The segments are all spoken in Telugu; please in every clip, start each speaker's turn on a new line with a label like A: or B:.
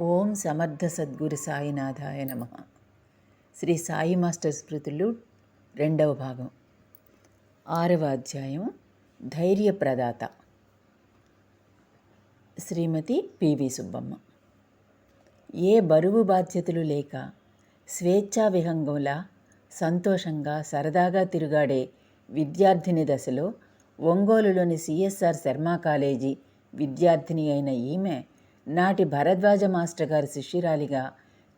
A: ఓం సమర్థ సద్గురు సాయినాథాయ నమ. శ్రీ సాయి మాస్టర్ స్మృతులు రెండవ భాగం. ఆరవ అధ్యాయం. ధైర్యప్రదాత. శ్రీమతి పివి సుబ్బమ్మ. ఏ బరువు బాధ్యతలు లేక స్వేచ్ఛా విహంగంలా సంతోషంగా సరదాగా తిరుగాడే విద్యార్థిని దశలో ఒంగోలులోని సిఎస్ఆర్ శర్మ కాలేజీ విద్యార్థిని అయిన ఈమె నాటి భరద్వాజ మాస్టర్ గారి శిష్యురాలిగా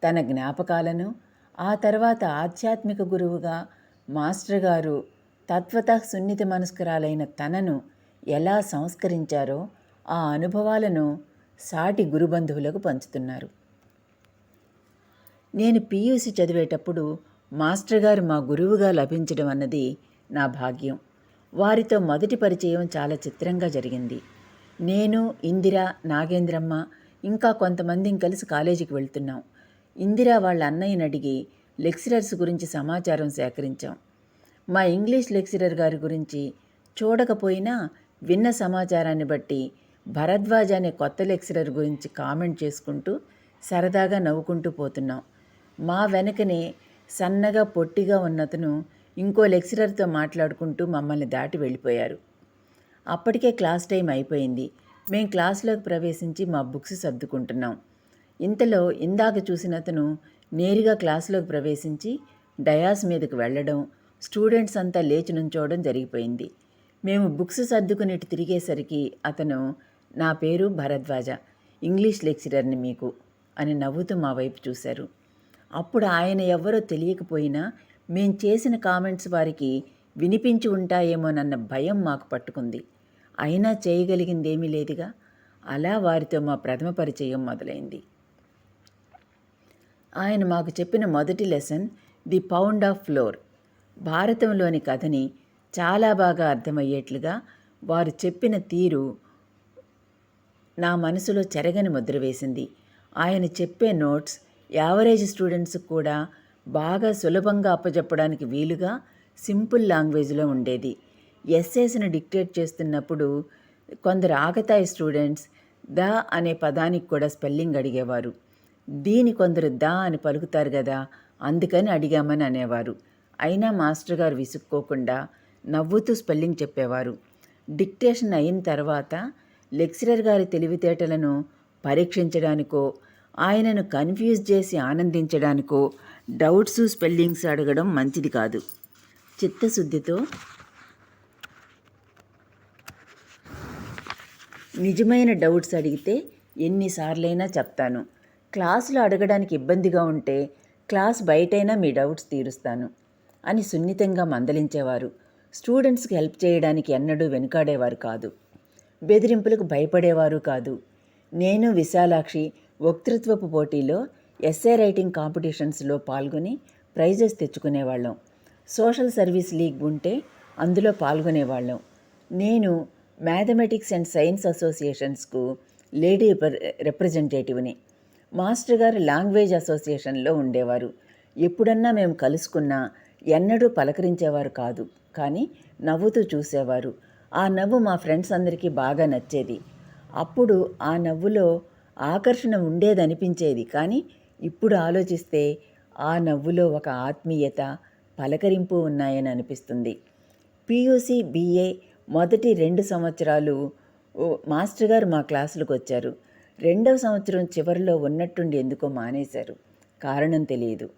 A: తన జ్ఞాపకాలను ఆ తర్వాత ఆధ్యాత్మిక గురువుగా మాస్టర్ గారు తత్వత సున్నిత మనస్కరాలైన తనను ఎలా సంస్కరించారో ఆ అనుభవాలను సాటి గురుబంధువులకు పంచుతున్నారు. నేను పీయూసీ చదివేటప్పుడు మాస్టర్ గారు మా గురువుగా లభించడం అన్నది నా భాగ్యం. వారితో మొదటి పరిచయం చాలా చిత్రంగా జరిగింది. నేను ఇందిర నాగేంద్రమ్మ ఇంకా కొంతమందిని కలిసి కాలేజీకి వెళ్తున్నాం. ఇందిర వాళ్ళ అన్నయ్యని అడిగి లెక్చరర్స్ గురించి సమాచారం సేకరించాం. మా ఇంగ్లీష్ లెక్చరర్ గారి గురించి చూడకపోయినా విన్న సమాచారాన్ని బట్టి భరద్వాజ్ అనే కొత్త లెక్చరర్ గురించి కామెంట్ చేసుకుంటూ సరదాగా నవ్వుకుంటూ పోతున్నాం. మా వెనకనే సన్నగా పొట్టిగా ఉన్నతను ఇంకో లెక్చరర్తో మాట్లాడుకుంటూ మమ్మల్ని దాటి వెళ్ళిపోయారు. అప్పటికే క్లాస్ టైం అయిపోయింది. మేం క్లాస్లోకి ప్రవేశించి మా బుక్స్ సర్దుకుంటున్నాం. ఇంతలో ఇందాక చూసిన అతను నేరుగా క్లాసులోకి ప్రవేశించి డయాస్ మీదకు వెళ్ళడం స్టూడెంట్స్ అంతా లేచి నుంచోవడం జరిగిపోయింది. మేము బుక్స్ సర్దుకునేటి తిరిగేసరికి అతను నా పేరు భరద్వాజ ఇంగ్లీష్ లెక్చరర్ని మీకు అని నవ్వుతూ మా వైపు చూశారు. అప్పుడు ఆయన ఎవరో తెలియకపోయినా మేం చేసిన కామెంట్స్ వారికి వినిపించి ఉంటాయేమోనన్న భయం మాకు పట్టుకుంది. అయినా చేయగలిగిందేమీ లేదుగా. అలా వారితో మా ప్రథమ పరిచయం మొదలైంది. ఆయన మాకు చెప్పిన మొదటి lesson the pound of flour భారతంలోని కథని చాలా బాగా అర్థమయ్యేట్లుగా వారు చెప్పిన తీరు నా మనసులో చెరగని ముద్ర వేసింది. ఆయన చెప్పే నోట్స్ యావరేజ్ స్టూడెంట్స్ కూడా బాగా సులభంగా అప్పజెప్పడానికి వీలుగా సింపుల్ లాంగ్వేజ్లో ఉండేది. ఎస్ఏస్ని డిక్టేట్ చేస్తున్నప్పుడు కొందరు ఆగతాయి స్టూడెంట్స్ ద అనే పదానికి కూడా స్పెల్లింగ్ అడిగేవారు. దీని కొందరు ద అని పలుకుతారు కదా అందుకని అడిగామని అనేవారు. అయినా మాస్టర్ గారు విసుక్కోకుండా నవ్వుతూ స్పెల్లింగ్ చెప్పేవారు. డిక్టేషన్ అయిన తర్వాత లెక్చరర్ గారి తెలివితేటలను పరీక్షించడానికో ఆయనను కన్ఫ్యూజ్ చేసి ఆనందించడానికో డౌట్స్ స్పెల్లింగ్స్ అడగడం మంచిది కాదు. చిత్తశుద్ధితో నిజమైన డౌట్స్ అడిగితే ఎన్నిసార్లైనా చెప్తాను. క్లాసులో అడగడానికి ఇబ్బందిగా ఉంటే క్లాస్ బయటైనా మీ డౌట్స్ తీరుస్తాను అని సున్నితంగా మందలించేవారు. స్టూడెంట్స్కి హెల్ప్ చేయడానికి ఎన్నడూ వెనుకాడేవారు కాదు. బెదిరింపులకు భయపడేవారు కాదు. నేను విశాలాక్షి వక్తృత్వపు పోటీలో ఎస్ఏ రైటింగ్ కాంపిటీషన్స్లో పాల్గొని ప్రైజెస్ తెచ్చుకునేవాళ్ళం. సోషల్ సర్వీస్ లీగ్ ఉంటే అందులో పాల్గొనేవాళ్ళం. నేను మ్యాథమెటిక్స్ అండ్ సైన్స్ అసోసియేషన్స్కు లేడీ రిప్రజెంటేటివ్ని. మాస్టర్ గారు లాంగ్వేజ్ అసోసియేషన్లో ఉండేవారు. ఎప్పుడన్నా మేము కలుసుకున్నా ఎన్నడూ పలకరించేవారు కాదు. కానీ నవ్వుతూ చూసేవారు. ఆ నవ్వు మా ఫ్రెండ్స్ అందరికీ బాగా నచ్చేది. అప్పుడు ఆ నవ్వులో ఆకర్షణ ఉండేదనిపించేది. కానీ ఇప్పుడు ఆలోచిస్తే ఆ నవ్వులో ఒక ఆత్మీయత పలకరింపు ఉన్నాయని అనిపిస్తుంది. పియూసీ బీఏ మొదటి రెండు సంవత్సరాలు మాస్టర్ గారు మా క్లాసులకు వచ్చారు. రెండవ సంవత్సరం చివరిలో ఉన్నట్టుండి ఎందుకో మానేశారు. కారణం తెలియదు.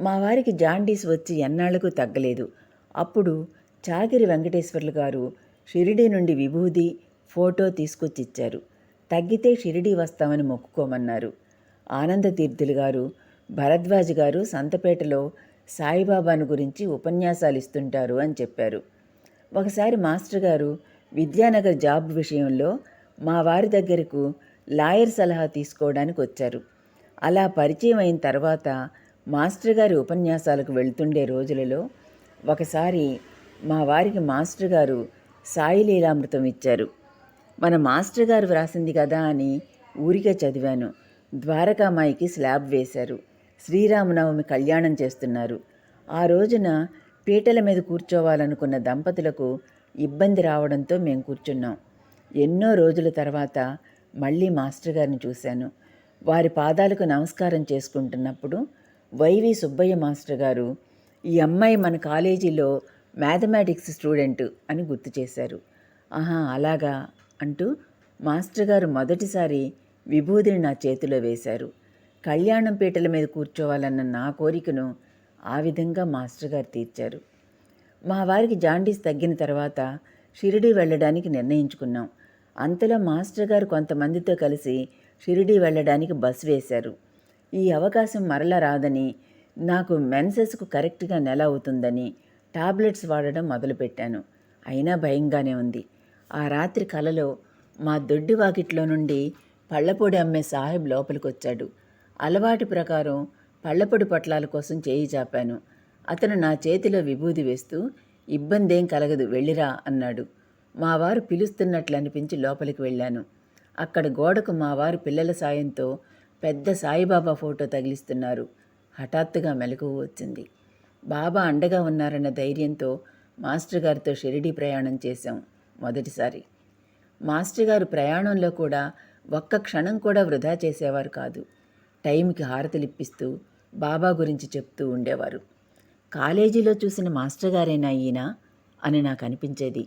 A: మా వారికి జాండీస్ వచ్చి ఎన్నాళ్ళకు తగ్గలేదు. అప్పుడు చాగిరి వెంకటేశ్వర్లు గారు షిరిడి నుండి విభూది ఫోటో తీసుకొచ్చి ఇచ్చారు తగ్గితే షిరిడి వస్తామని మొక్కుకోమన్నారు. ఆనంద తీర్థులు గారు భరద్వాజ్ గారు సంతపేటలో సాయిబాబాను గురించి ఉపన్యాసాలు ఇస్తుంటారు అని చెప్పారు. ఒకసారి మాస్టర్ గారు విద్యానగర్ జాబ్ విషయంలో మా వారి దగ్గరకు లాయర్ సలహా తీసుకోవడానికి వచ్చారు. అలా పరిచయం అయిన తర్వాత మాస్టర్ గారి ఉపన్యాసాలకు వెళ్తుండే రోజులలో ఒకసారి మా వారికి మాస్టర్ గారు సాయి లీలామృతం ఇచ్చారు. మన మాస్టర్ గారు వ్రాసింది కదా అని ఊరికే చదివాను. ద్వారకామాయికి స్లాబ్ వేశారు. శ్రీరామనవమి కళ్యాణం చేస్తున్నారు. ఆ రోజున పీటల మీద కూర్చోవాలనుకున్న దంపతులకు ఇబ్బంది రావడంతో మేము కూర్చున్నాం. ఎన్నో రోజుల తర్వాత మళ్ళీ మాస్టర్ గారిని చూశాను. వారి పాదాలకు నమస్కారం చేసుకుంటున్నప్పుడు వైవి సుబ్బయ్య మాస్టర్ గారు ఈ అమ్మాయి మన కాలేజీలో మ్యాథమెటిక్స్ స్టూడెంట్ అని గుర్తు చేశారు. ఆహా అలాగా అంటూ మాస్టర్ గారు మొదటిసారి విభూదిని నా చేతిలో వేశారు. కళ్యాణం పీటల మీద కూర్చోవాలన్న నా కోరికను ఆ విధంగా మాస్టర్ గారు తీర్చారు. మా వారికి జాండీస్ తగ్గిన తర్వాత షిరిడి వెళ్ళడానికి నిర్ణయించుకున్నాం. అంతలో మాస్టర్ గారు కొంతమందితో కలిసి షిరిడి వెళ్ళడానికి బస్ వేశారు. ఈ అవకాశం మరల రాదని నాకు మెన్సెస్కు కరెక్ట్గా నెల అవుతుందని టాబ్లెట్స్ వాడడం మొదలుపెట్టాను. అయినా భయంగానే ఉంది. ఆ రాత్రి కలలో మా దొడ్డి వాకిట్లో నుండి పళ్ళపొడి అమ్మే సాహెబ్ లోపలికి వచ్చాడు అలవాటు ప్రకారం పళ్ళపొడి పొట్లాల కోసం చేయి చాపాను. అతను నా చేతిలో విభూది వేస్తూ ఇబ్బందేం కలగదు వెళ్ళిరా అన్నాడు. మా వారు పిలుస్తున్నట్లు అనిపించి లోపలికి వెళ్ళాను. అక్కడ గోడకు మా వారు పిల్లల సాయంతో పెద్ద సాయిబాబా ఫోటో తగిలిస్తున్నారు. హఠాత్తుగా మెలకువ వచ్చింది. బాబా అండగా ఉన్నారన్న ధైర్యంతో మాస్టర్ గారితో షిరిడీ ప్రయాణం చేశాం మొదటిసారి. మాస్టర్ గారు ప్రయాణంలో కూడా ఒక్క క్షణం కూడా వృధా చేసేవారు కాదు. టైంకి హారతలిప్పిస్తూ బాబా గురించి చెప్తూ ఉండేవారు. కాలేజీలో చూసిన మాస్టర్ గారేనా ఈయన అని నాకు అనిపించేది.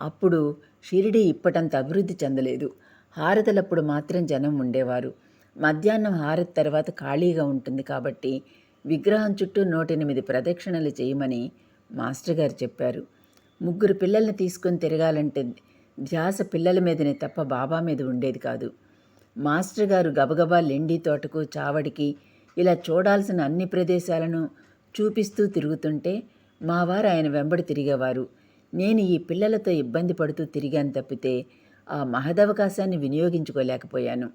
A: అప్పుడు షిరిడి ఇప్పటంత అభివృద్ధి చెందలేదు. హారతలప్పుడు మాత్రం జనం ఉండేవారు. మధ్యాహ్నం హారతి తర్వాత ఖాళీగా ఉంటుంది కాబట్టి విగ్రహం చుట్టూ నూటెనిమిది ప్రదక్షిణలు చేయమని మాస్టర్ గారు చెప్పారు. ముగ్గురు పిల్లల్ని తీసుకొని తిరగాలంటే ధ్యాస పిల్లల మీదనే తప్ప బాబా మీద ఉండేది కాదు. మాస్టర్ గారు గబగబా లెండి తోటకు చావడికి ఇలా చూడాల్సిన అన్ని ప్రదేశాలను చూపిస్తూ తిరుగుతుంటే మావారు ఆయన వెంబడి తిరిగేవారు. నేను ఈ పిల్లలతో ఇబ్బంది పడుతూ తిరిగాను తప్పితే ఆ మహదవకాశాన్ని వినియోగించుకోలేకపోయాను.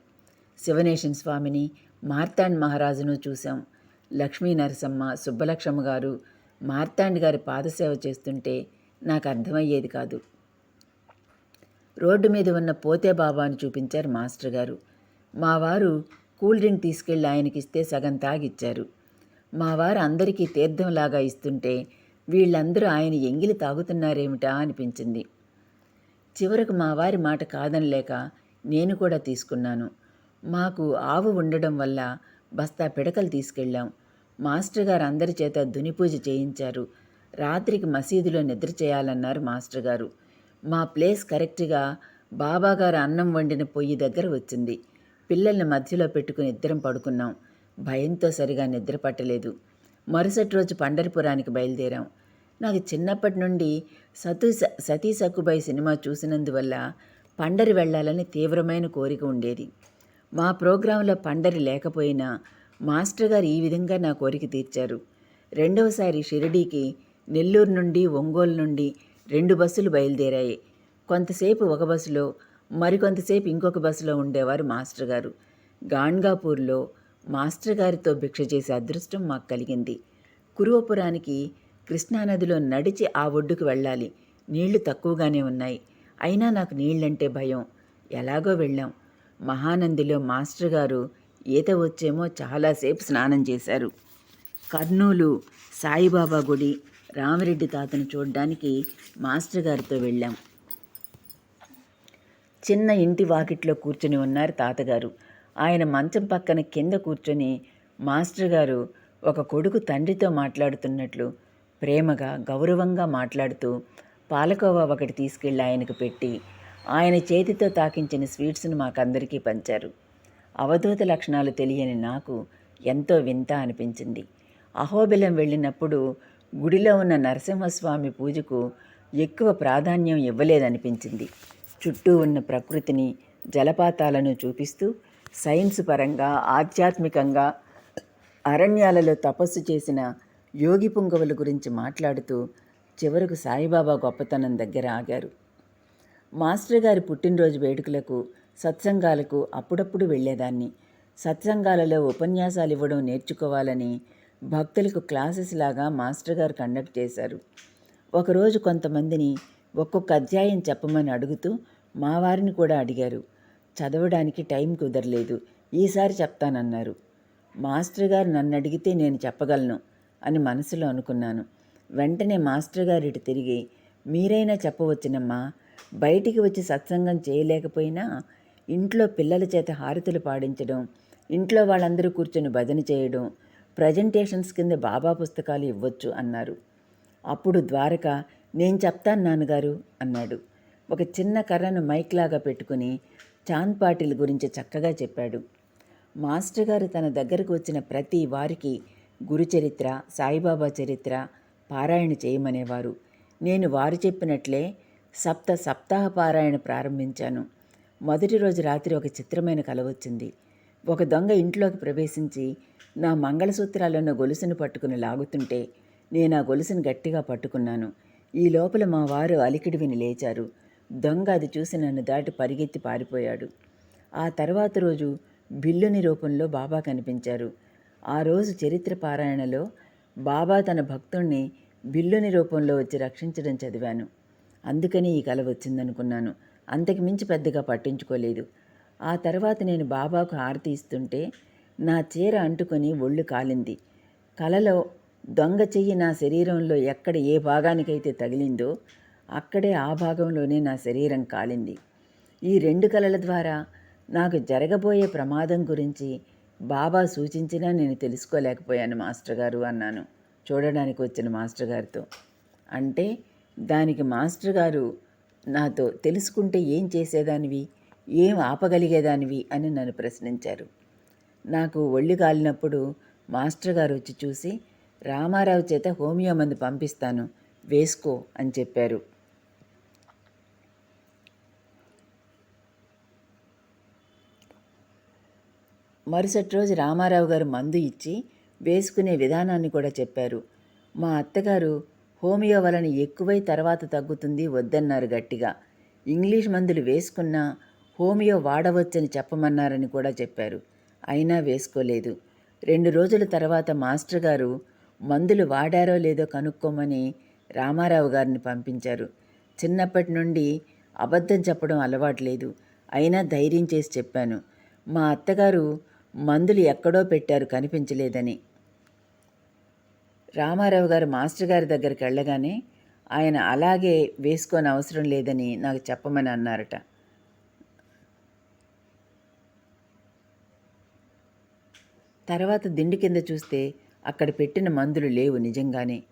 A: శివనేషన్ స్వామిని మార్తాండ్ మహారాజును చూశాం. లక్ష్మీ నరసమ్మ సుబ్బలక్ష్మ గారు మార్తాండ్ గారి పాదసేవ చేస్తుంటే నాకు అర్థమయ్యేది కాదు. రోడ్డు మీద ఉన్న పోతే బాబాను చూపించారు మాస్టర్ గారు. మా వారు కూల్ డ్రింక్ తీసుకెళ్ళి ఆయనకిస్తే సగం తాగిచ్చారు. మా వారు అందరికీ తీర్థంలాగా ఇస్తుంటే వీళ్ళందరూ ఆయన ఎంగిలి తాగుతున్నారేమిటా అనిపించింది. చివరకు మా వారి మాట కాదనలేక నేను కూడా తీసుకున్నాను. మాకు ఆవు ఉండడం వల్ల బస్తా పిడకలు తీసుకెళ్ళాం. మాస్టర్ గారు అందరి చేత దునిపూజ చేయించారు. రాత్రికి మసీదులో నిద్ర చేయాలన్నారు మాస్టర్ గారు. మా ప్లేస్ కరెక్ట్గా బాబాగారు అన్నం వండిన పొయ్యి దగ్గర వచ్చింది. పిల్లల్ని మధ్యలో పెట్టుకుని ఇద్దరం పడుకున్నాం. భయంతో సరిగా నిద్ర పట్టలేదు. మరుసటి రోజు పండరిపురానికి బయలుదేరాం. నాకు చిన్నప్పటి నుండి సతీ సతీ సక్కుబాయి సినిమా చూసినందువల్ల పండరి వెళ్ళాలని తీవ్రమైన కోరిక ఉండేది. మా ప్రోగ్రాంలో పండరి లేకపోయినా మాస్టర్ గారు ఈ విధంగా నా కోరిక తీర్చారు. రెండవసారి షిరిడీకి నెల్లూరు నుండి ఒంగోలు నుండి రెండు బస్సులు బయలుదేరాయి. కొంతసేపు ఒక బస్సులో మరికొంతసేపు ఇంకొక బస్సులో ఉండేవారు మాస్టర్ గారు. గాన్గాపూర్లో మాస్టర్ గారితో భిక్ష చేసే అదృష్టం మాకు కలిగింది. కురువపురానికి కృష్ణానదిలో నడిచి ఆ ఒడ్డుకు వెళ్ళాలి. నీళ్ళు తక్కువగానే ఉన్నాయి. అయినా నాకు నీళ్ళంటే భయం. ఎలాగో వెళ్ళాం. మహానందిలో మాస్టర్ గారు ఈత వచ్చేమో చాలాసేపు స్నానం చేశారు. కర్నూలు సాయిబాబా గుడి రామిరెడ్డి తాతను చూడ్డానికి మాస్టర్ గారితో వెళ్ళాం. చిన్న ఇంటి వాకిట్లో కూర్చొని ఉన్నారు తాతగారు. ఆయన మంచం పక్కన కింద కూర్చొని మాస్టర్ గారు ఒక కొడుకు తండ్రితో మాట్లాడుతున్నట్లు ప్రేమగా గౌరవంగా మాట్లాడుతూ పాలకోవా ఒకటి తీసుకెళ్ళి ఆయనకు పెట్టి ఆయన చేతితో తాకించిన స్వీట్స్ను మాకందరికీ పంచారు. అవధూత లక్షణాలు తెలియని నాకు ఎంతో వింత అనిపించింది. అహోబిలం వెళ్ళినప్పుడు గుడిలో ఉన్న నరసింహస్వామి పూజకు ఎక్కువ ప్రాధాన్యం ఇవ్వలేదనిపించింది. చుట్టూ ఉన్న ప్రకృతిని జలపాతాలను చూపిస్తూ సైన్స్ పరంగా ఆధ్యాత్మికంగా అరణ్యాలలో తపస్సు చేసిన యోగి పుంగవుల గురించి మాట్లాడుతూ చివరకు సాయిబాబా గొప్పతనం దగ్గర ఆగారు. మాస్టర్ గారి పుట్టినరోజు వేడుకలకు సత్సంగాలకు అప్పుడప్పుడు వెళ్ళేదాన్ని. సత్సంగాలలో ఉపన్యాసాలు ఇవ్వడం నేర్చుకోవాలని భక్తులకు క్లాసెస్ లాగా మాస్టర్ గారు కండక్ట్ చేశారు. ఒకరోజు కొంతమందిని ఒక్కొక్క అధ్యాయం చెప్పమని అడుగుతూ మా వారిని కూడా అడిగారు. చదవడానికి టైం కుదరలేదు. ఈసారి చెప్తానన్నారు. మాస్టర్ గారు నన్ను అడిగితే నేను చెప్పగలను అని మనసులో అనుకున్నాను. వెంటనే మాస్టర్ గారు ఇటు తిరిగి మీరైనా చెప్పవచ్చునమ్మా. బయటికి వచ్చి సత్సంగం చేయలేకపోయినా ఇంట్లో పిల్లల చేత హారతులు పాడించడం ఇంట్లో వాళ్ళందరూ కూర్చొని భజన చేయడం ప్రజెంటేషన్స్ కింద బాబా పుస్తకాలు ఇవ్వచ్చు అన్నారు. అప్పుడు ద్వారక నేను చెప్తాను నాన్నగారు అన్నాడు. ఒక చిన్న కర్రను మైక్ లాగా పెట్టుకుని చాంద్ పాటిల్ గురించి చక్కగా చెప్పాడు. మాస్టర్ గారు తన దగ్గరకు వచ్చిన ప్రతి వారికి గురు చరిత్ర సాయిబాబా చరిత్ర పారాయణ చేయమనేవారు. నేను వారు చెప్పినట్లే సప్త సప్తాహ పారాయణ ప్రారంభించాను. మొదటి రోజు రాత్రి ఒక చిత్రమైన కల వచ్చింది. ఒక దొంగ ఇంట్లోకి ప్రవేశించి నా మంగళసూత్రాలున్న గొలుసును పట్టుకుని లాగుతుంటే నేను ఆ గొలుసును గట్టిగా పట్టుకున్నాను. ఈ లోపల మా వారు అలికిడి విని లేచారు. దొంగ అది చూసి నన్ను దాటి పరిగెత్తి పారిపోయాడు. ఆ తర్వాత రోజు బిల్లుని రూపంలో బాబా కనిపించారు. ఆ రోజు చరిత్ర పారాయణలో బాబా తన భక్తుణ్ణి బిల్లుని రూపంలో వచ్చి రక్షించడం చదివాను. అందుకని ఈ కల వచ్చిందనుకున్నాను. అంతకు మించి పెద్దగా పట్టించుకోలేదు. ఆ తర్వాత నేను బాబాకు హారతి ఇస్తుంటే నా చీర అంటుకొని ఒళ్ళు కాలింది. కలలో దొంగ చెయ్యి నా శరీరంలో ఎక్కడ ఏ భాగానికైతే తగిలిందో అక్కడే ఆ భాగంలోనే నా శరీరం కాలింది. ఈ రెండు కలల ద్వారా నాకు జరగబోయే ప్రమాదం గురించి బాబా సూచించినా నేను తెలుసుకోలేకపోయాను మాస్టర్ గారు అన్నాను. చూడడానికి వచ్చిన మాస్టర్ గారితో. అంటే దానికి మాస్టర్ గారు నాతో తెలుసుకుంటే ఏం చేసేదానివి? ఏం ఆపగలిగేదానివి? అని నన్ను ప్రశ్నించారు. నాకు ఒళ్ళు కాలినప్పుడు మాస్టర్ గారు వచ్చి చూసి రామారావు చేత హోమియో మందు పంపిస్తాను వేసుకో అని చెప్పారు. మరుసటి రోజు రామారావు గారు మందు ఇచ్చి వేసుకునే విధానాన్ని కూడా చెప్పారు. మా అత్తగారు హోమియో వలన ఎక్కువై తర్వాత తగ్గుతుంది వద్దన్నారు గట్టిగా. ఇంగ్లీష్ మందులు వేసుకున్నా హోమియో వాడవచ్చని చెప్పమన్నారని కూడా చెప్పారు. అయినా వేసుకోలేదు. రెండు రోజుల తర్వాత మాస్టర్ గారు మందులు వాడారో లేదో కనుక్కోమని రామారావు గారిని పంపించారు. చిన్నప్పటి నుండి అబద్ధం చెప్పడం అలవాట్లేదు అయినా ధైర్యం చేసి చెప్పాను. మా అత్తగారు మందులు ఎక్కడో పెట్టారు కనిపించలేదని. రామారావు గారు మాస్టర్ గారి దగ్గరికి వెళ్ళగానే ఆయన అలాగే వేసుకోని అవసరం లేదని నాకు చెప్పమని అన్నారట. తర్వాత దిండు కింద చూస్తే అక్కడ పెట్టిన మందులు లేవు నిజంగానే.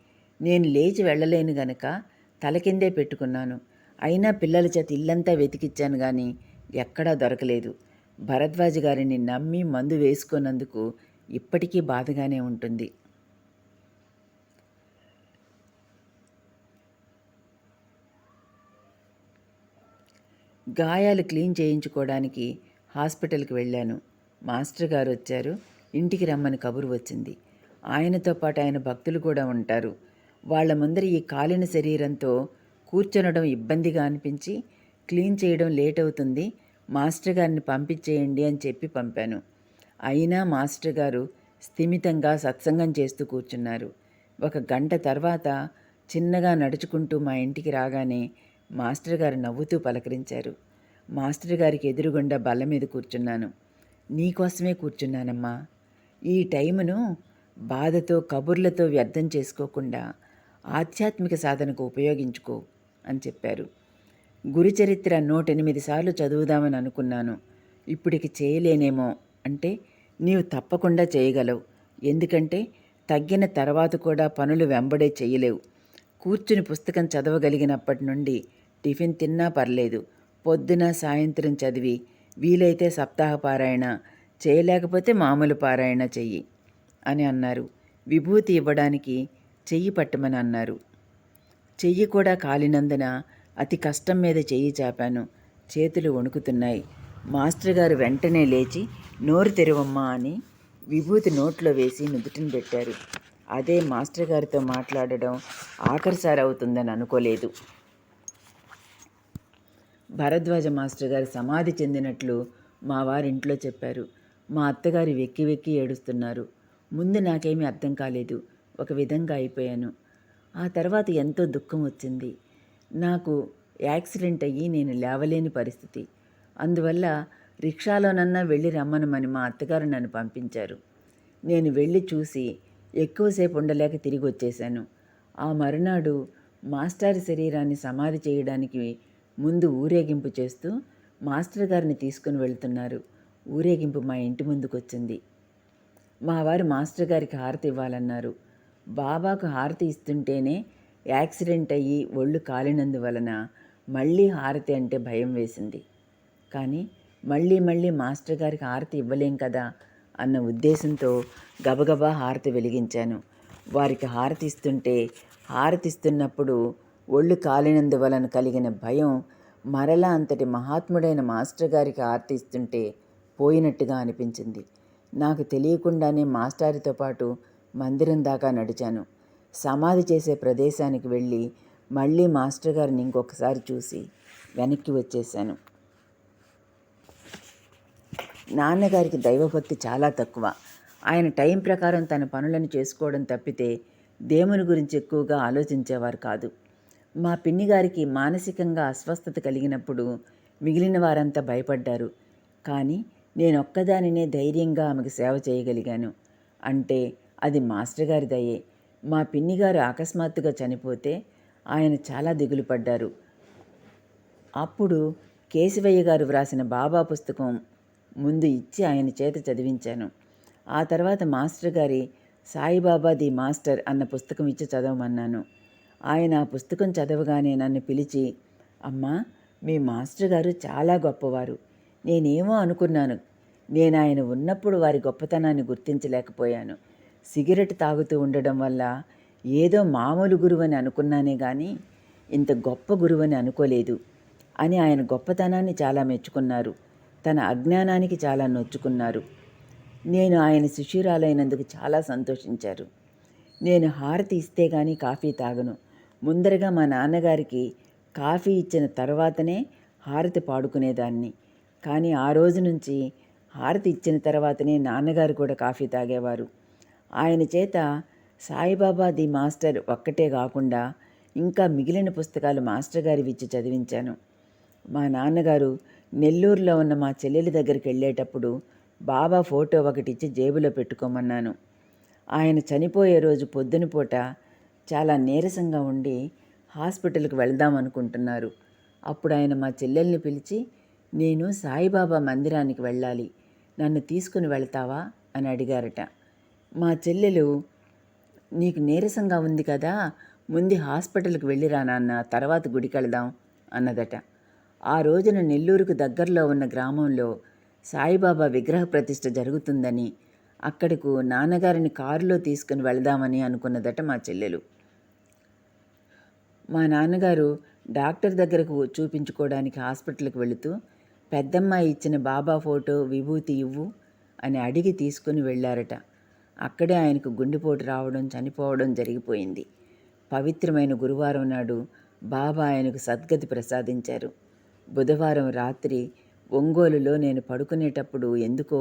A: నేను లేచి వెళ్ళలేను గనక తల కిందే పెట్టుకున్నాను. అయినా పిల్లల చేత ఇల్లంతా వెతికిచ్చాను కానీ ఎక్కడా దొరకలేదు. భరద్వాజ్ గారిని నమ్మి మందు వేసుకున్నందుకు ఇప్పటికీ బాధగానే ఉంటుంది. గాయాలు క్లీన్ చేయించుకోవడానికి హాస్పిటల్కి వెళ్ళాను. మాస్టర్ గారు వచ్చారు. ఇంటికి రమ్మని కబురు వచ్చింది. ఆయనతో పాటు ఆయన భక్తులు కూడా ఉంటారు. వాళ్ళ ముందర ఈ కాలిన శరీరంతో కూర్చొనడం ఇబ్బందిగా అనిపించి క్లీన్ చేయడం లేట్ అవుతుంది మాస్టర్ గారిని పంపించేయండి అని చెప్పి పంపాను. అయినా మాస్టర్ గారు స్థిమితంగా సత్సంగం చేస్తూ కూర్చున్నారు. ఒక గంట తర్వాత చిన్నగా నడుచుకుంటూ మా ఇంటికి రాగానే మాస్టర్ గారు నవ్వుతూ పలకరించారు. మాస్టర్ గారికి ఎదురుగుండా బల్ల మీద కూర్చున్నాను. నీకోసమే కూర్చున్నానమ్మా ఈ టైమును బాధతో కబుర్లతో వ్యర్థం చేసుకోకుండా ఆధ్యాత్మిక సాధనకు ఉపయోగించుకో అని చెప్పారు. గురుచరిత్ర నూటెనిమిది సార్లు చదువుదామని అనుకున్నాను. ఇప్పటికి చేయలేనేమో అంటే నీవు తప్పకుండా చేయగలవు. ఎందుకంటే తగ్గిన తర్వాత కూడా పనులు వెంబడే చేయలేవు. కూర్చుని పుస్తకం చదవగలిగినప్పటి నుండి టిఫిన్ తిన్నా పర్లేదు. పొద్దున సాయంత్రం చదివి వీలైతే సప్తాహ పారాయణ చేయలేకపోతే మామూలు పారాయణ చెయ్యి అని అన్నారు. విభూతి ఇవ్వడానికి చెయ్యి పట్టమని అన్నారు. చెయ్యి కూడా కాలినందున అతి కష్టం మీద చెయ్యి చాపాను. చేతులు వణుకుతున్నాయి. మాస్టర్ గారు వెంటనే లేచి నోరు తెరవమ్మా అని విభూతి నోట్లో వేసి నుదుటిని పెట్టారు. అదే మాస్టర్ గారితో మాట్లాడడం ఆఖరిసారి అవుతుందని అనుకోలేదు. భరద్వాజ మాస్టర్ గారు సమాధి చెందినట్లు మా వారింట్లో చెప్పారు. మా అత్తగారు వెక్కి వెక్కి ఏడుస్తున్నారు. ముందు నాకేమీ అర్థం కాలేదు. ఒక విధంగా అయిపోయాను. ఆ తర్వాత ఎంతో దుఃఖం వచ్చింది. నాకు యాక్సిడెంట్ అయ్యి నేను లేవలేని పరిస్థితి. అందువల్ల రిక్షాలోనన్నా వెళ్ళి రమ్మనమని మా అత్తగారు నన్ను పంపించారు. నేను వెళ్ళి చూసి ఎక్కువసేపు ఉండలేక తిరిగి వచ్చేశాను. ఆ మరునాడు మాస్టర్ శరీరాన్ని సమాధి చేయడానికి ముందు ఊరేగింపు చేస్తూ మాస్టర్ గారిని తీసుకుని వెళ్తున్నారు. ఊరేగింపు మా ఇంటి ముందుకు వచ్చింది మా వారు మాస్టర్ గారికి హారతి ఇవ్వాలన్నారు. బాబాకు హారతి ఇస్తుంటేనే యాక్సిడెంట్ అయ్యి ఒళ్ళు కాలినందువలన మళ్ళీ హారతి అంటే భయం వేసింది. కానీ మళ్ళీ మళ్ళీ మాస్టర్ గారికి హారతి ఇవ్వలేం కదా అన్న ఉద్దేశంతో గబగబా హారతి వెలిగించాను. వారికి హారతి ఇస్తుంటే హారతి ఇస్తున్నప్పుడు ఒళ్ళు కాలినందువలన కలిగిన భయం మరలా అంతటి మహాత్ముడైన మాస్టర్ గారికి హారతి ఇస్తుంటే పోయినట్టుగా అనిపించింది. నాకు తెలియకుండానే మాస్టారితో పాటు మందిరం దాకా నడిచాను. సమాధి చేసే ప్రదేశానికి వెళ్ళి మళ్ళీ మాస్టర్ గారిని ఇంకొకసారి చూసి వెనక్కి వచ్చేసాను నాన్నగారికి దైవభక్తి చాలా తక్కువ. ఆయన టైం ప్రకారం తన పనులను చేసుకోవడం తప్పితే దేవుని గురించి ఎక్కువగా ఆలోచించేవారు కాదు. మా పిన్ని గారికి మానసికంగా అస్వస్థత కలిగినప్పుడు మిగిలిన వారంతా భయపడ్డారు. కానీ నేనొక్కదానినే ధైర్యంగా ఆమెకు సేవ చేయగలిగాను. అంటే అది మాస్టర్ గారి దయే. మా పిన్ని గారు అకస్మాత్తుగా చనిపోతే ఆయన చాలా దిగులు పడ్డారు. అప్పుడు కేశవయ్య గారు వ్రాసిన బాబా పుస్తకం ముందు ఇచ్చి ఆయన చేత చదివించాను. ఆ తర్వాత మాస్టర్ గారి సాయిబాబా ది మాస్టర్ అన్న పుస్తకం ఇచ్చి చదవమన్నాను. ఆయన ఆ పుస్తకం చదవగానే నన్ను పిలిచి అమ్మా మీ మాస్టర్ గారు చాలా గొప్పవారు. నేనేమో అనుకున్నాను. నేను ఆయన ఉన్నప్పుడు వారి గొప్పతనాన్ని గుర్తించలేకపోయాను. సిగరెట్ తాగుతూ ఉండడం వల్ల ఏదో మామూలు గురువని అనుకున్నానే కానీ ఇంత గొప్ప గురువని అనుకోలేదు అని ఆయన గొప్పతనాన్ని చాలా మెచ్చుకున్నారు. తన అజ్ఞానానికి చాలా నొచ్చుకున్నారు. నేను ఆయన శిష్యురాలైనందుకు చాలా సంతోషించారు. నేను హారతి ఇస్తే కానీ కాఫీ తాగను. ముందరగా మా నాన్నగారికి కాఫీ ఇచ్చిన తర్వాతనే హారతి పాడుకునేదాన్ని. కానీ ఆ రోజు నుంచి హారతి ఇచ్చిన తర్వాతనే నాన్నగారు కూడా కాఫీ తాగేవారు. ఆయన చేత సాయిబాబా ది మాస్టర్ ఒక్కటే కాకుండా ఇంకా మిగిలిన పుస్తకాలు మాస్టర్ గారి ఇచ్చి చదివించాను. మా నాన్నగారు నెల్లూరులో ఉన్న మా చెల్లెలి దగ్గరికి వెళ్ళేటప్పుడు బాబా ఫోటో ఒకటి ఇచ్చి జేబులో పెట్టుకోమన్నాను. ఆయన చనిపోయే రోజు పొద్దున పూట చాలా నీరసంగా ఉండి హాస్పిటల్కి వెళ్దాం అనుకుంటున్నారు. అప్పుడు ఆయన మా చెల్లెల్ని పిలిచి నేను సాయిబాబా మందిరానికి వెళ్ళాలి. నన్ను తీసుకుని వెళ్తావా? అని అడిగారట. మా చెల్లెలు నీకు నీరసంగా ఉంది కదా ముందు హాస్పిటల్కి వెళ్ళిరా నాన్న తర్వాత గుడికెళదాం అన్నదట. ఆ రోజున నెల్లూరుకు దగ్గరలో ఉన్న గ్రామంలో సాయిబాబా విగ్రహ ప్రతిష్ఠ జరుగుతుందని అక్కడకు నాన్నగారిని కారులో తీసుకుని వెళదామని అనుకున్నదట మా చెల్లెలు. మా నాన్నగారు డాక్టర్ దగ్గరకు చూపించుకోవడానికి హాస్పిటల్కి వెళుతూ పెద్దమ్మాయి ఇచ్చిన బాబా ఫోటో విభూతి ఇవ్వు అని అడిగి తీసుకుని వెళ్ళారట. అక్కడే ఆయనకు గుండెపోటు రావడం చనిపోవడం జరిగిపోయింది. పవిత్రమైన గురువారం నాడు బాబా ఆయనకు సద్గతి ప్రసాదించారు. బుధవారం రాత్రి ఒంగోలులో నేను పడుకునేటప్పుడు ఎందుకో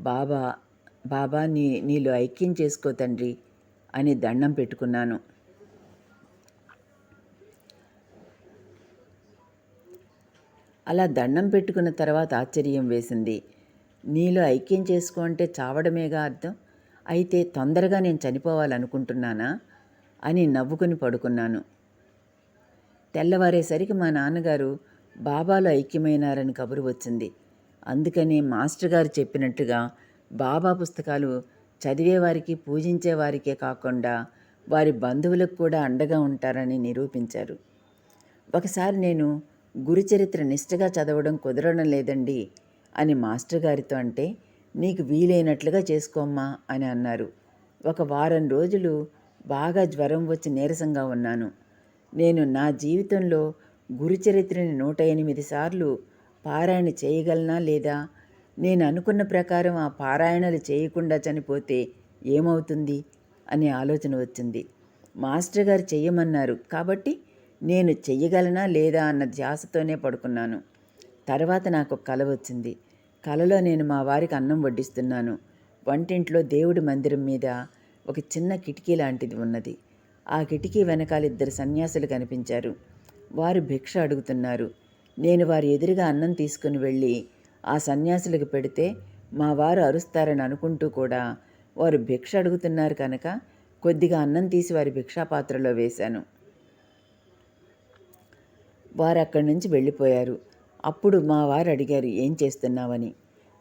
A: బాబా బాబా నీ నీలో ఐక్యం చేసుకో తండ్రి అని దండం పెట్టుకున్నాను. అలా దండం పెట్టుకున్న తర్వాత ఆశ్చర్యం వేసింది. నీలో ఐక్యం చేసుకో అంటే చావడమేగా అర్థం? అయితే తొందరగా నేను చనిపోవాలనుకుంటున్నానా? అని నవ్వుకుని పడుకున్నాను. తెల్లవారేసరికి మా నాన్నగారు బాబాలో ఐక్యమైనారని కబురు వచ్చింది. అందుకనే మాస్టర్ గారు చెప్పినట్టుగా బాబా పుస్తకాలు చదివేవారికి పూజించేవారికే కాకుండా వారి బంధువులకు కూడా అండగా ఉంటారని నిరూపించారు. ఒకసారి నేను గురుచరిత్ర నిష్టగా చదవడం కుదరడం లేదండి అని మాస్టర్ గారితో అంటే నీకు వీలైనట్లుగా చేసుకోమ్మా అని అన్నారు. ఒక వారం రోజులు బాగా జ్వరం వచ్చి నీరసంగా ఉన్నాను. నేను నా జీవితంలో గురుచరిత్రని నూట ఎనిమిది సార్లు పారాయణ చేయగలనా లేదా? నేను అనుకున్న ప్రకారం ఆ పారాయణలు చేయకుండా చనిపోతే ఏమవుతుంది? అనే ఆలోచన వచ్చింది. మాస్టర్ గారు చెయ్యమన్నారు. కాబట్టి నేను చెయ్యగలనా లేదా అన్న ధ్యాసతోనే పడుకున్నాను. తర్వాత నాకు కల వచ్చింది. కలలో నేను మా వారికి అన్నం వడ్డిస్తున్నాను. వంటింట్లో దేవుడి మందిరం మీద ఒక చిన్న కిటికీ లాంటిది ఉన్నది. ఆ కిటికీ వెనకాల ఇద్దరు సన్యాసులు కనిపించారు. వారు భిక్ష అడుగుతున్నారు. నేను వారి ఎదురుగా అన్నం తీసుకుని వెళ్ళి ఆ సన్యాసులకు పెడితే మా వారు అరుస్తారని అనుకుంటూ కూడా వారు భిక్ష అడుగుతున్నారు కనుక కొద్దిగా అన్నం తీసి వారి భిక్షాపాత్రలో వేశాను. వారు అక్కడి నుంచి వెళ్ళిపోయారు. అప్పుడు మా వారు అడిగారు ఏం చేస్తున్నావని?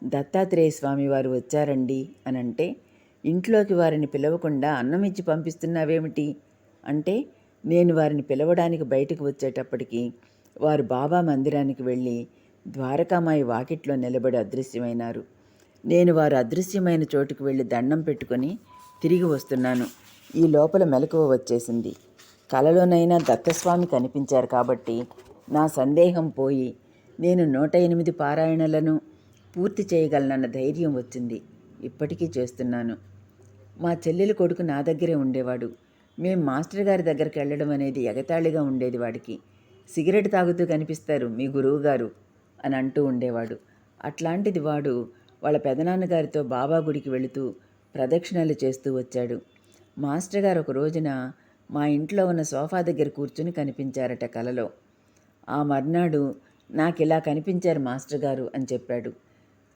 A: దత్తాత్రేయ స్వామి వారు వచ్చారండి అని అంటే ఇంట్లోకి వారిని పిలవకుండా అన్నం ఇచ్చి పంపిస్తున్నావేమిటి? అంటే నేను వారిని పిలవడానికి బయటకు వచ్చేటప్పటికి వారు బాబా మందిరానికి వెళ్ళి ద్వారకామాయి వాకిట్లో నిలబడి అదృశ్యమైనారు. నేను వారు అదృశ్యమైన చోటుకు వెళ్ళి దండం పెట్టుకొని తిరిగి వస్తున్నాను. ఈ లోపల మెలకువ వచ్చేసింది. కలలోనైనా దత్తస్వామి కనిపించారు కాబట్టి నా సందేహం పోయి నేను నూట ఎనిమిది పారాయణలను పూర్తి చేయగలనన్న ధైర్యం వచ్చింది. ఇప్పటికీ చేస్తున్నాను. మా చెల్లెలు కొడుకు నా దగ్గరే ఉండేవాడు. మేం మాస్టర్ గారి దగ్గరికి వెళ్ళడం అనేది ఎగతాళిగా ఉండేది వాడికి. సిగరెట్ తాగుతూ కనిపిస్తారు మీ గురువు గారు అని అంటూ ఉండేవాడు. అట్లాంటిది వాడు వాళ్ళ పెదనాన్నగారితో బాబా గుడికి వెళుతూ ప్రదక్షిణలు చేస్తూ వచ్చాడు. మాస్టర్ గారు ఒక రోజున మా ఇంట్లో ఉన్న సోఫా దగ్గర కూర్చుని కనిపించారట కలలో. ఆ మర్నాడు నాకు ఇలా కనిపించారు మాస్టర్ గారు అని చెప్పాడు.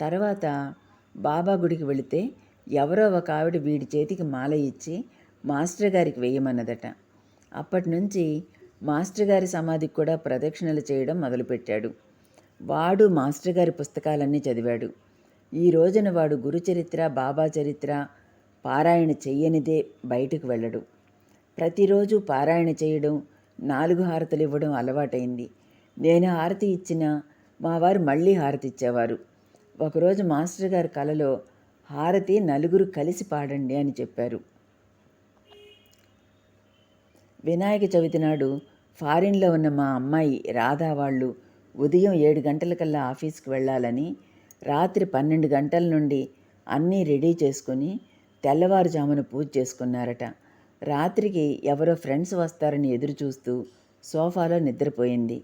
A: తర్వాత బాబా గుడికి వెళితే ఎవరో ఒక ఆవిడ వీడి చేతికి మాల ఇచ్చి మాస్టర్ గారికి వేయమన్నదట. అప్పటి నుంచి మాస్టర్ గారి సమాధికి కూడా ప్రదక్షిణలు చేయడం మొదలుపెట్టాడు. వాడు మాస్టర్ గారి పుస్తకాలన్నీ చదివాడు. ఈ రోజున వాడు గురుచరిత్ర బాబా చరిత్ర పారాయణ చెయ్యనిదే బయటకు వెళ్ళడు. ప్రతిరోజు పారాయణ చేయడం నాలుగు హారతులు ఇవ్వడం అలవాటైంది. నేను హారతి ఇచ్చినా మా వారు మళ్ళీ హారతి ఇచ్చేవారు. ఒకరోజు మాస్టర్ గారి కలలో హారతి నలుగురు కలిసి పాడండి అని చెప్పారు. వినాయక చవితి నాడు ఫారిన్లో ఉన్న మా అమ్మాయి రాధా వాళ్ళు ఉదయం ఏడు గంటలకల్లా ఆఫీస్కి వెళ్ళాలని రాత్రి పన్నెండు గంటల నుండి అన్నీ రెడీ చేసుకొని తెల్లవారుజామున పూజ చేసుకున్నారట. రాత్రికి ఎవరో ఫ్రెండ్స్ వస్తారని ఎదురు చూస్తూ సోఫాలో నిద్రపోయింది.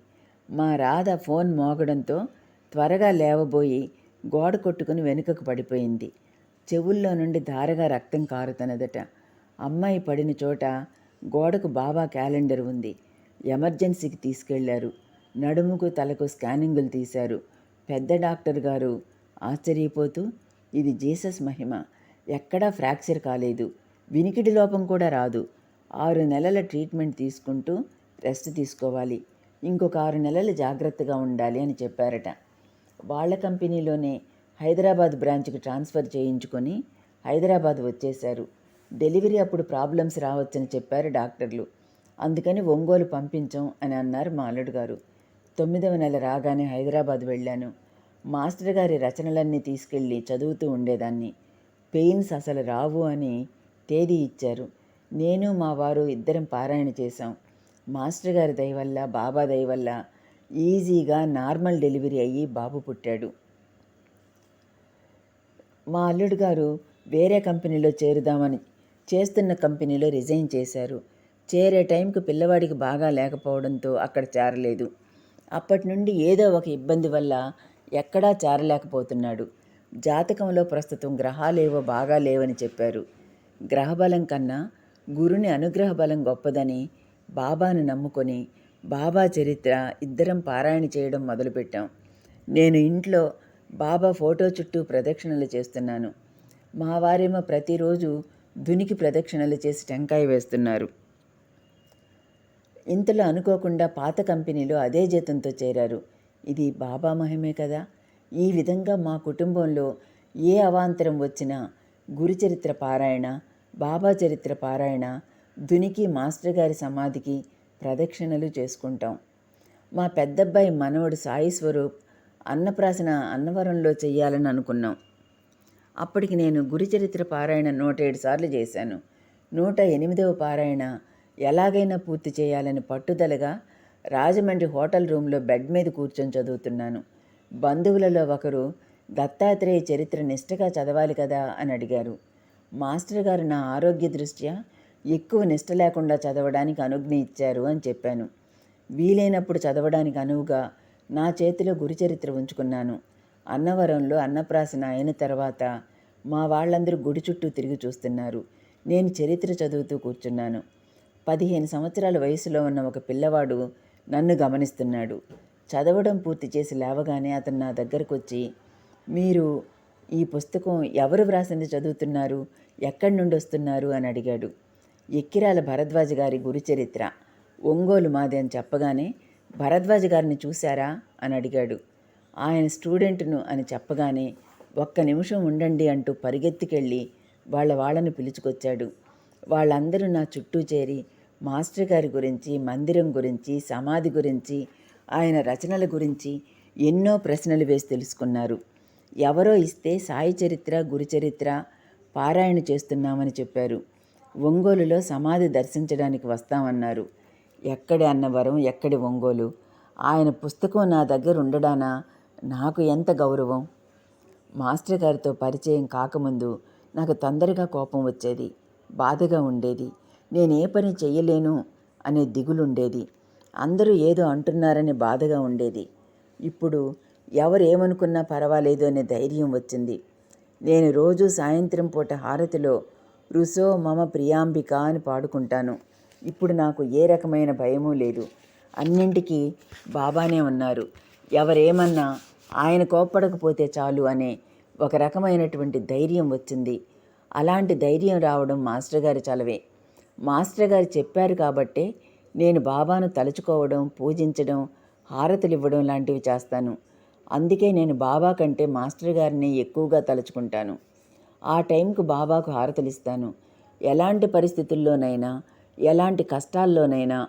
A: మా రాధ ఫోన్ మోగడంతో త్వరగా లేవబోయి గోడ కొట్టుకుని వెనుకకు పడిపోయింది. చెవుల్లో నుండి ధారగా రక్తం కారుతున్నదట. అమ్మాయి పడిన చోట గోడకు బాబా క్యాలెండర్ ఉంది. ఎమర్జెన్సీకి తీసుకెళ్ళారు. నడుముకు తలకు స్కానింగులు తీశారు. పెద్ద డాక్టర్ గారు ఆశ్చర్యపోతూ ఇది జీసస్ మహిమ. ఎక్కడా ఫ్రాక్చర్ కాలేదు. వినికిడి లోపం కూడా రాదు. ఆరు నెలల ట్రీట్మెంట్ తీసుకుంటూ రెస్ట్ తీసుకోవాలి. ఇంకొక ఆరు నెలలు జాగ్రత్తగా ఉండాలి అని చెప్పారట. వాళ్ళ కంపెనీలోనే హైదరాబాద్ బ్రాంచ్కి ట్రాన్స్ఫర్ చేయించుకొని హైదరాబాద్ వచ్చేశారు. డెలివరీ అప్పుడు ప్రాబ్లమ్స్ రావచ్చని చెప్పారు డాక్టర్లు. అందుకని ఒంగోలు పంపించాం అని అన్నారు మా అల్లుడు గారు తొమ్మిదవ నెల రాగానే హైదరాబాద్ వెళ్ళాను. మాస్టర్ గారి రచనలన్నీ తీసుకెళ్ళి చదువుతూ ఉండేదాన్ని. పెయిన్స్ అసలు రావు అని తేదీ ఇచ్చారు. నేను మా వారు ఇద్దరం పారాయణ చేశాం. మాస్టర్ గారి దయ వల్ల బాబా దయ వల్ల ఈజీగా నార్మల్ డెలివరీ అయ్యి బాబు పుట్టాడు. మా అల్లుడు గారు వేరే కంపెనీలో చేరుదామని చేస్తున్న కంపెనీలో రిజైన్ చేశారు. చేరే టైంకి పిల్లవాడికి బాగా లేకపోవడంతో అక్కడ చేరలేదు. అప్పటి నుండి ఏదో ఒక ఇబ్బంది వల్ల ఎక్కడా చేరలేకపోతున్నాడు. జాతకంలో ప్రస్తుతం గ్రహాలేవో బాగా లేవని చెప్పారు. గ్రహబలం కన్నా గురుని అనుగ్రహ బలం గొప్పదని బాబాను నమ్ముకొని బాబా చరిత్ర ఇద్దరం పారాయణ చేయడం మొదలుపెట్టాం. నేను ఇంట్లో బాబా ఫోటో చుట్టూ ప్రదక్షిణలు చేస్తున్నాను. మా వారేమో ప్రతిరోజు దునికి ప్రదక్షిణలు చేసి టెంకాయ వేస్తున్నారు. ఇంతలో అనుకోకుండా పాత కంపెనీలో అదే జీతంతో చేరారు. ఇది బాబా మహిమే కదా. ఈ విధంగా మా కుటుంబంలో ఏ అవాంతరం వచ్చినా గురుచరిత్ర పారాయణ బాబా చరిత్ర పారాయణ దునికి మాస్టర్ గారి సమాధికి ప్రదక్షిణలు చేసుకుంటాం. మా పెద్దబ్బాయి మనవడు సాయి స్వరూప్ అన్నప్రాసన అన్నవరంలో చెయ్యాలని అనుకున్నాం. అప్పటికి నేను గురుచరిత్ర పారాయణ నూట ఏడు సార్లు చేశాను. నూట ఎనిమిదవ పారాయణ ఎలాగైనా పూర్తి చేయాలని పట్టుదలగా రాజమండ్రి హోటల్ రూమ్లో బెడ్ మీద కూర్చొని చదువుతున్నాను. బంధువులలో ఒకరు దత్తాత్రేయ చరిత్ర నిష్ఠగా చదవాలి కదా అని అడిగారు. మాస్టర్ గారు నా ఆరోగ్య దృష్ట్యా ఎక్కువ నిష్ట లేకుండా చదవడానికి అనుజ్ఞ ఇచ్చారు అని చెప్పాను. వీలైనప్పుడు చదవడానికి అనువుగా నా చేతిలో గురుచరిత్ర ఉంచుకున్నాను. అన్నవరంలో అన్నప్రాసన అయిన తర్వాత మా వాళ్ళందరూ గుడి చుట్టూ తిరిగి చూస్తున్నారు. నేను చరిత్ర చదువుతూ కూర్చున్నాను. పదిహేను సంవత్సరాల వయసులో ఉన్న ఒక పిల్లవాడు నన్ను గమనిస్తున్నాడు. చదవడం పూర్తి చేసి లేవగానే అతను నా దగ్గరకు వచ్చి మీరు ఈ పుస్తకం ఎవరు వ్రాసింది చదువుతున్నారు? ఎక్కడి నుండి వస్తున్నారు? అని అడిగాడు. ఎక్కిరాల భరద్వాజ గారి గురుచరిత్ర ఒంగోలు మాది అని చెప్పగానే భరద్వాజ గారిని చూశారా? అని అడిగాడు. ఆయన స్టూడెంట్ను అని చెప్పగానే ఒక్క నిమిషం ఉండండి అంటూ పరిగెత్తికెళ్ళి వాళ్ళ వాళ్ళని పిలుచుకొచ్చాడు. వాళ్ళందరూ నా చుట్టూ చేరి మాస్టర్ గారి గురించి మందిరం గురించి సమాధి గురించి ఆయన రచనల గురించి ఎన్నో ప్రశ్నలు వేసి తెలుసుకున్నారు. ఎవరో ఇస్తే సాయి చరిత్ర గురుచరిత్ర పారాయణ చేస్తున్నామని చెప్పారు. ఒంగోలులో సమాధి దర్శించడానికి వస్తామన్నారు. ఎక్కడి అన్నవరం ఎక్కడి ఒంగోలు? ఆయన పుస్తకం నా దగ్గర ఉండడానా? నాకు ఎంత గౌరవం? మాస్టర్ గారితో పరిచయం కాకముందు నాకు తొందరగా కోపం వచ్చేది. బాధగా ఉండేది. నేనే పని చెయ్యలేను అనే దిగులుండేది. అందరూ ఏదో అంటున్నారని బాధగా ఉండేది. ఇప్పుడు ఎవరు ఏమనుకున్నా పర్వాలేదు అనే ధైర్యం వచ్చింది. నేను రోజు సాయంత్రం పూట హారతిలో రుసో మమ ప్రియాంబిక అని పాడుకుంటాను. ఇప్పుడు నాకు ఏ రకమైన భయమూ లేదు. అన్నింటికీ బాబానే ఉన్నారు. ఎవరేమన్నా ఆయన కోప్పడకపోతే చాలు అనే ఒక రకమైనటువంటి ధైర్యం వచ్చింది. అలాంటి ధైర్యం రావడం మాస్టర్ గారి చలవే. మాస్టర్ గారు చెప్పారు కాబట్టే నేను బాబాను తలుచుకోవడం పూజించడం హారతులు ఇవ్వడం లాంటివి చేస్తాను. అందుకే నేను బాబా కంటే మాస్టర్ గారిని ఎక్కువగా తలుచుకుంటాను. ఆ టైంకు బాబాకు హారతలిస్తాను. ఇస్తాను ఎలాంటి పరిస్థితుల్లోనైనా ఎలాంటి కష్టాల్లోనైనా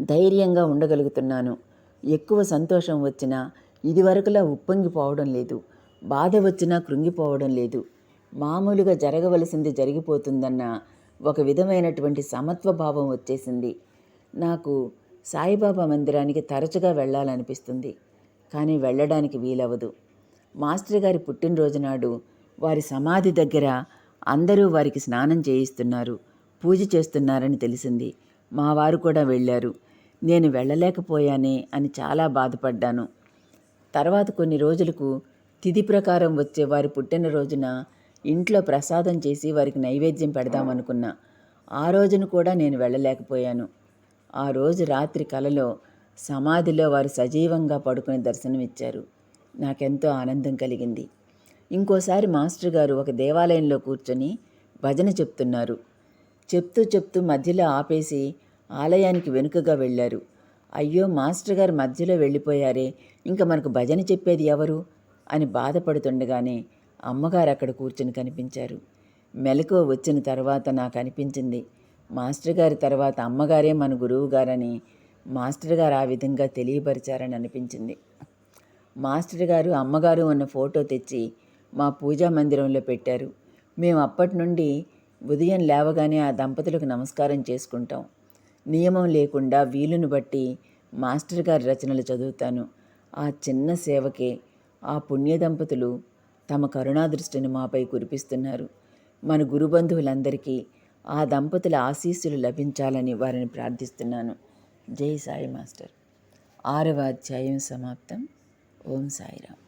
A: ధైర్యంగా ఉండగలుగుతున్నాను. ఎక్కువ సంతోషం వచ్చినా ఇదివరకులా ఉప్పొంగిపోవడం లేదు. బాధ వచ్చినా కృంగిపోవడం లేదు. మామూలుగా జరగవలసింది జరిగిపోతుందన్న ఒక విధమైనటువంటి సమత్వ భావం వచ్చేసింది. నాకు సాయిబాబా మందిరానికి తరచుగా వెళ్ళాలనిపిస్తుంది. కానీ వెళ్ళడానికి వీలవదు మాస్టర్ గారి పుట్టినరోజు నాడు వారి సమాధి దగ్గర అందరూ వారికి స్నానం చేయిస్తున్నారు పూజ చేస్తున్నారని తెలిసింది. మా వారు కూడా వెళ్ళారు. నేను వెళ్ళలేకపోయానే అని చాలా బాధపడ్డాను. తర్వాత కొన్ని రోజులకు తిథి ప్రకారం వచ్చే వారి పుట్టినరోజున ఇంట్లో ప్రసాదం చేసి వారికి నైవేద్యం పెడదామనుకున్నా ఆ రోజును కూడా నేను వెళ్ళలేకపోయాను. ఆ రోజు రాత్రి కలలో సమాధిలో వారు సజీవంగా పడుకుని దర్శనమిచ్చారు. నాకెంతో ఆనందం కలిగింది. ఇంకోసారి మాస్టర్ గారు ఒక దేవాలయంలో కూర్చొని భజన చెప్తున్నారు. చెప్తూ చెప్తూ మధ్యలో ఆపేసి ఆలయానికి వెనుకగా వెళ్ళారు. అయ్యో మాస్టర్ గారు మధ్యలో వెళ్ళిపోయారే ఇంకా మనకు భజన చెప్పేది ఎవరు? అని బాధపడుతుండగానే అమ్మగారు అక్కడ కూర్చుని కనిపించారు. మెలకువ వచ్చిన తర్వాత నాకు అనిపించింది. మాస్టర్ గారి తర్వాత అమ్మగారే మన గురువు గారని మాస్టర్ గారు ఆ విధంగా తెలియపరిచారని అనిపించింది. మాస్టర్ గారు అమ్మగారు ఉన్న ఫోటో తెచ్చి మా పూజా మందిరంలో పెట్టారు. మేము అప్పటి నుండి ఉదయం లేవగానే ఆ దంపతులకు నమస్కారం చేసుకుంటాం. నియమం లేకుండా వీలును బట్టి మాస్టర్ గారి రచనలు చదువుతాను. ఆ చిన్న సేవకే ఆ పుణ్య దంపతులు తమ కరుణాదృష్టిని మాపై కురిపిస్తున్నారు. మన గురుబంధువులందరికీ ఆ దంపతుల ఆశీస్సులు లభించాలని వారిని ప్రార్థిస్తున్నాను. జై సాయి మాస్టర్. ఆరవ అధ్యాయం సమాప్తం. ఓం సాయిరామ్.